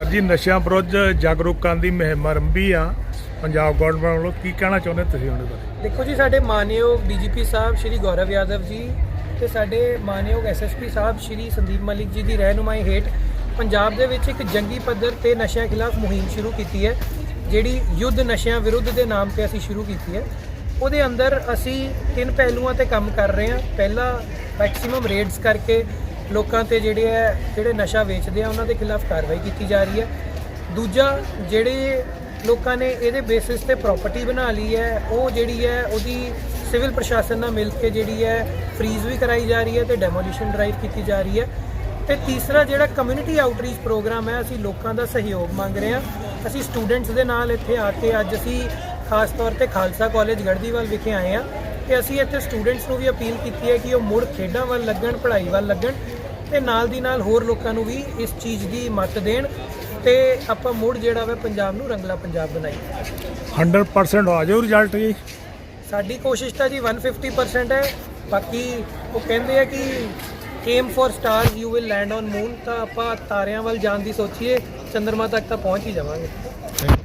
ਜੀ, ਨਸ਼ਿਆਂ ਵਿਰੁੱਧ ਜਾਗਰੂਕ ਕਰਨ ਦੀ ਮੁਹਿੰਮ ਆਰੰਭੀ ਆ। ਪੰਜਾਬ ਗਵਰਨਮੈਂਟ ਵੱਲੋਂ ਕੀ ਕਹਿਣਾ ਚਾਹੁੰਦੇ ਤੁਸੀਂ ਉਹਦੇ ਬਾਰੇ? ਦੇਖੋ ਜੀ, ਸਾਡੇ ਮਾਨਯੋਗ ਡੀਜੀਪੀ ਸਾਹਿਬ ਸ਼੍ਰੀ ਗੌਰਵ ਯਾਦਵ ਜੀ ਤੇ ਸਾਡੇ ਮਾਨਯੋਗ ਐਸਐਸਪੀ ਸਾਹਿਬ ਸ਼੍ਰੀ ਸੰਦੀਪ ਮਲਿਕ ਜੀ ਦੀ ਰਹਿਨੁਮਾਈ ਹੇਠ ਪੰਜਾਬ ਦੇ ਵਿੱਚ ਇੱਕ ਜੰਗੀ ਪੱਧਰ ਤੇ ਨਸ਼ਿਆਂ ਖਿਲਾਫ ਮੁਹਿੰਮ ਸ਼ੁਰੂ ਕੀਤੀ ਹੈ, ਜਿਹੜੀ ਯੁੱਧ ਨਸ਼ਿਆਂ ਵਿਰੁੱਧ ਦੇ ਨਾਮ ਤੇ ਅਸੀਂ ਸ਼ੁਰੂ ਕੀਤੀ ਹੈ। ਉਹਦੇ ਅੰਦਰ ਅਸੀਂ ਤਿੰਨ ਪਹਿਲੂਆਂ ਤੇ ਕੰਮ ਕਰ ਰਹੇ ਹਾਂ। ਪਹਿਲਾ ਮੈਕਸਿਮਮ ਰੇਡਸ ਕਰਕੇ ਲੋਕਾਂ ਤੇ ਜਿਹੜੇ ਹੈ ਜਿਹੜੇ ਨਸ਼ਾ ਵੇਚਦੇ ਆ, ਉਹਨਾਂ ਦੇ ਖਿਲਾਫ ਕਾਰਵਾਈ ਕੀਤੀ ਜਾ ਰਹੀ ਹੈ। ਦੂਜਾ, ਜਿਹੜੇ ਲੋਕਾਂ ਨੇ ਇਹਦੇ ਬੇਸਿਸ ਤੇ ਪ੍ਰਾਪਰਟੀ ਬਣਾ ਲਈ ਹੈ, ਉਹ ਜਿਹੜੀ ਹੈ, ਉਹਦੀ ਸਿਵਲ ਪ੍ਰਸ਼ਾਸਨ ਨਾਲ ਮਿਲ ਕੇ ਜਿਹੜੀ ਹੈ ਫ੍ਰੀਜ਼ ਵੀ ਕਰਾਈ ਜਾ ਰਹੀ ਹੈ ਤੇ ਡੈਮੋਲੀਸ਼ਨ ਡਰਾਈਵ ਕੀਤੀ ਜਾ ਰਹੀ ਹੈ। ਤੇ ਤੀਸਰਾ ਜਿਹੜਾ ਕਮਿਊਨਿਟੀ ਆਊਟਰੀਚ ਪ੍ਰੋਗਰਾਮ ਹੈ, ਅਸੀਂ ਲੋਕਾਂ ਦਾ ਸਹਿਯੋਗ ਮੰਗ ਰਹੇ ਹਾਂ। ਅਸੀਂ ਸਟੂਡੈਂਟਸ ਦੇ ਨਾਲ ਇੱਥੇ ਆ ਕੇ ਅੱਜ ਅਸੀਂ ਖਾਸ ਤੌਰ ਤੇ ਖਾਲਸਾ ਕਾਲਜ ਗੜਦੀਵਾਲ ਵਿਖੇ ਆਏ ਹਾਂ। ਤੇ ਅਸੀਂ ਇੱਥੇ ਸਟੂਡੈਂਟਸ ਨੂੰ ਵੀ ਅਪੀਲ ਕੀਤੀ ਹੈ ਕਿ ਉਹ ਮੁੜ ਖੇਡਾਂ ਵੱਲ ਲੱਗਣ, ਪੜ੍ਹਾਈ ਵੱਲ ਲੱਗਣ। ਤੇ ਨਾਲ ਦੀ ਨਾਲ ਹੋਰ ਲੋਕਾਂ ਨੂੰ ਵੀ ਇਸ ਚੀਜ਼ ਦੀ ਮੱਤ ਦੇਣ ਤੇ ਆਪਾਂ ਮੁੜ ਜਿਹੜਾ ਵਾ ਪੰਜਾਬ ਨੂੰ ਰੰਗਲਾ ਪੰਜਾਬ ਬਣਾਈਏ। 100% ਆ ਜਾਓ ਰਿਜ਼ਲਟ ਜੀ। ਸਾਡੀ ਕੋਸ਼ਿਸ਼ ਤਾਂ ਜੀ 150% ਹੈ। ਬਾਕੀ ਉਹ ਕਹਿੰਦੇ ਆ ਕਿ aim for stars you will land on moon ਤਾਂ ਆਪਾਂ ਤਾਰਿਆਂ ਵੱਲ ਜਾਣ ਦੀ ਸੋਚੀਏ ਚੰ드ਰਮਾ ਤੱਕ ਤਾਂ ਪਹੁੰਚ ਹੀ ਜਾਵਾਂਗੇ।